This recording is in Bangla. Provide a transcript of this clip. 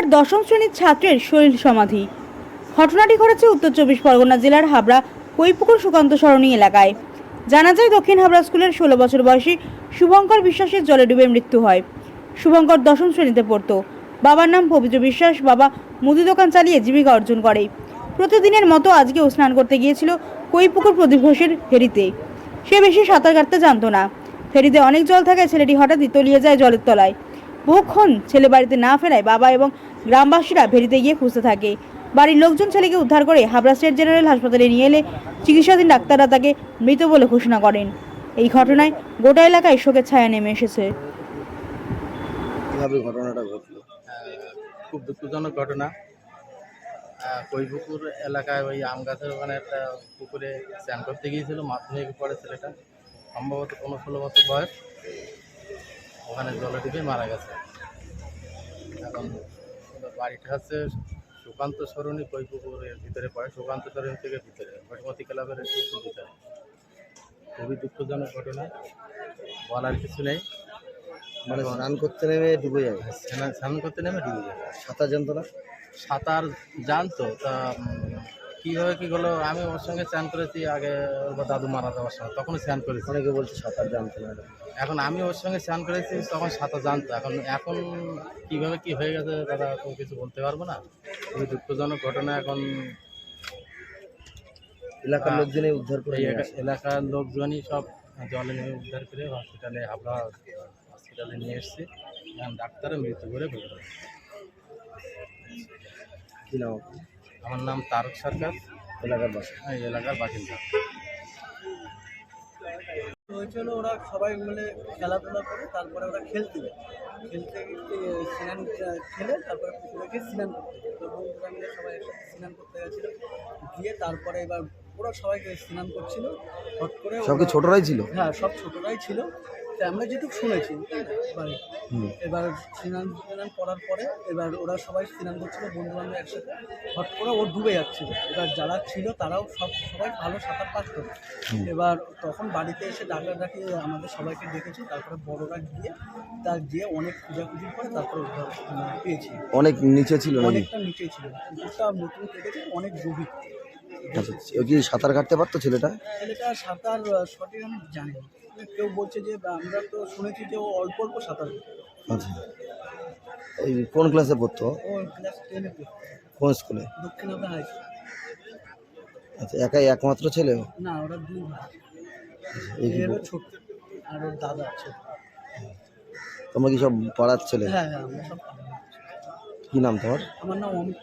জেলার দশম শ্রেণির ছাত্রের শরীর সমাধি। ঘটনাটি ঘটেছে উত্তর চব্বিশ পরগনা জেলার হাবড়া কৈপুকুর সুকান্ত সরণী এলাকায়। জানা যায় দক্ষিণ হাবড়া স্কুলের ষোলো বছর বয়সী শুভঙ্কর বিশ্বাসের জলে ডুবে মৃত্যু হয়। শুভঙ্কর দশম শ্রেণীতে পড়তো। বাবার নাম পবিত্র বিশ্বাস, বাবা মুদি দোকান চালিয়ে জীবিকা অর্জন করে। প্রতিদিনের মতো আজকেও স্নান করতে গিয়েছিল কৈপুকুর প্রদীপ ঘোষের ফেরিতে। সে বেশি সাঁতার কাটতে জানতো না। ফেরিতে অনেক জল থাকায় ছেলেটি হঠাৎই তলিয়ে যায় জলের তলায়। বহুক্ষণ ছেলে বাড়িতে না ফেরায় বাবা এবং গ্রামবাসীরা ভেরিতে গিয়ে খুঁজতে থাকে। বাড়ির লোকজন ছেলেকে উদ্ধার করে হাবড়া স্টেট জেনারেল হাসপাতালে নিয়ে এলে চিকিৎসাধীন ডাক্তাররা তাকে মৃত বলে ঘোষণা করেন। এই ঘটনায় গোটা এলাকায় শোকের ছায়া নেমে এসেছে। কীভাবে ঘটনাটা ঘটলো? খুব দুঃখজনক ঘটনা। কৈপুকুর এলাকায় ওই আম গাছের ওখানে একটা পুকুরে স্নান করতে গিয়েছিল মাধ্যমিকে পড়ে ছেলেটা। সম্ভবত কোনো ষোলো বছর বয়স। ওখানে জলে ডুবে মারা গেছে। এখন বাড়িটা হচ্ছে সুকান্ত সরণি কৈপুকুরের ভিতরে পড়ে। সুকান্ত সরণি থেকে ভিতরে বসমতি ক্লাবের একটু ভিতরে খুবই দুঃখজনক ঘটনা বলার কিছু নেই। মানে স্নান করতে নেমে ডুবে যাবে স্নান স্নান করতে নেমে ডুবে যাবে সাঁতার জানতো না? সাঁতার জানতো তা কীভাবে কী হলো? আমি ওর সঙ্গে স্নান করেছি আগে ওর দাদু মারা যাওয়ার সময়। তখন স্নান করেছি। অনেকে বলছে সাঁতার জানতো না। এখন আমি ওর সঙ্গে স্নান করেছি তখন সাঁতার জানতো। এখন এখন কীভাবে কী হয়ে গেছে দাদা তো কিছু বলতে পারব না? খুবই দুঃখজনক ঘটনা এখন। এলাকার। লোকজনই উদ্ধার করে নিয়ে এলাকার লোকজনই সব জলে নেমে উদ্ধার করে হসপিটালে হাবড়া হসপিটালে নিয়ে এসছে। এখন ডাক্তারে মৃত্যু করে আপনার? আমার নাম তারক সরকার। এলাকার বাসা এই এলাকার বাসিন্দা। হয়েছিল ওরা সবাই মিলে খেলাধুলা করে তারপরে ওরা খেলতে যায়। খেলতে স্নান খেলে তারপরে পুকুরে গিয়ে স্নান করতে তো বন্ধুরা মিলে সবাই একসাথে স্নান করতে গেছিল। গিয়ে তারপরে এবার ওরা সবাইকে স্নান করছিল। হট করে সব কি ছোটরাই ছিল? হ্যাঁ সব ছোটরাই ছিল। আমরা যেটুকু শুনেছি এবার এবার স্নান স্নান করার পরে এবার ওরা সবাই স্নান করছিল বন্ধু বান্ধব একসাথে। হট করে ও ডুবে যাচ্ছিল। এবার যারা ছিল তারাও সব সবাই ভালো সাঁতার পারত। এবার তখন বাড়িতে এসে ডাকা ডাকি আমাদের সবাইকে ডেকেছে তারপরে বড়রা গিয়ে তার গিয়ে অনেক খোঁজাখুঁজি করে তারপরে উদ্ধার মানে পেয়েছি। অনেক নিচে ছিল অনেকটা নিচে ছিল। পুকুরটা নতুন কেটেছে অনেক গভীর। আচ্ছা ও কি সাঁতার কাটতে পারতো ছেলেটা? ছেলেটা সাঁতার সঠিক আমি জানি না। কেউ বলছে যে আমরা তো শুনেছি যে ও অল্প অল্প সাঁতার আচ্ছা। এই কোন ক্লাসে পড়তো? ও ক্লাস টেনে পড়তো। কোন স্কুলে? হাই আচ্ছা একাই একমাত্র ছেলে ও? না ওরা দুই ভাই। এই এরও ছোট আর ওর দাদা আছে। তোমরা কি সব পাড়ার ছেলে? হ্যাঁ হ্যাঁ আমরা সব পাড়ার। কি নাম তোমার? আমার নাম অমিত।